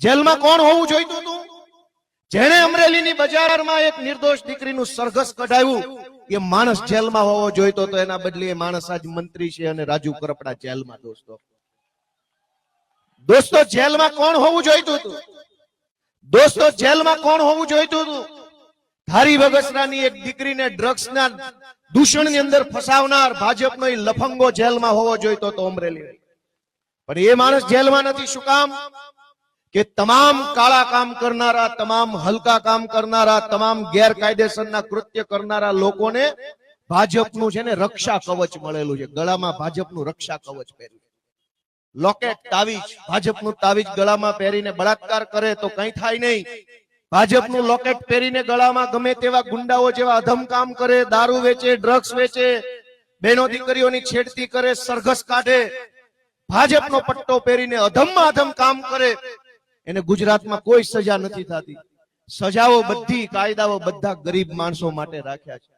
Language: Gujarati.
જેલમાં કોણ હોવું જોઈતું હતું? જેને અમરેલીની બજારમાં એક નિર્દોષ દીકરીનું સરઘસ કઢાવ્યું એ માણસ જેલમાં હોવો જોઈતો તો એના બદલે એ માણસ આજ મંત્રી છે અને રાજુ કરપડા જેલમાં દોસ્તો. દોસ્તો, જેલમાં કોણ હોવું જોઈતું હતું? દોસ્તો, જેલમાં કોણ હોવું જોઈતું હતું? ધારી બગસરાની એક દીકરીને ડ્રગ્સના દૂષણની અંદર ફસાવનાર ભાજપનો એ લફંગો જેલમાં હોવો જોઈતો તો અમરેલી પણ એ માણસ જેલમાં નથી. શું કામ? કે તમામ કાળા કામ કરનારા, તમામ હલકા કામ કરનારા, તમામ ગેરકાયદેસરના કૃત્ય કરનારા લોકોને ભાજપનું છે ને રક્ષા કવચ મળેલું છે. ગળામાં ભાજપનું રક્ષા કવચ પહેર્યું લોકેટ તાવીજ, ભાજપનું તાવીજ ગળામાં પહેરીને બળાત્કાર કરે તો કઈ થાય નહીં. ભાજપનું લોકેટ પહેરીને ગળામાં ગમે તેવા ગુંડાઓ જેવા અધમ કામ કરે, દારૂ વેચે, ડ્રગ્સ વેચે, બહેનો દીકરીઓની છેડતી કરે, સરઘસ કાઢે. ભાજપનો પટ્ટો પહેરીને અધમમાં અધમ કામ કરે. એને ગુજરાતમાં કોઈ સજા નથી થતી. સજાઓ બધી કાયદાઓ બધા ગરીબ માણસો માટે રાખ્યા છે.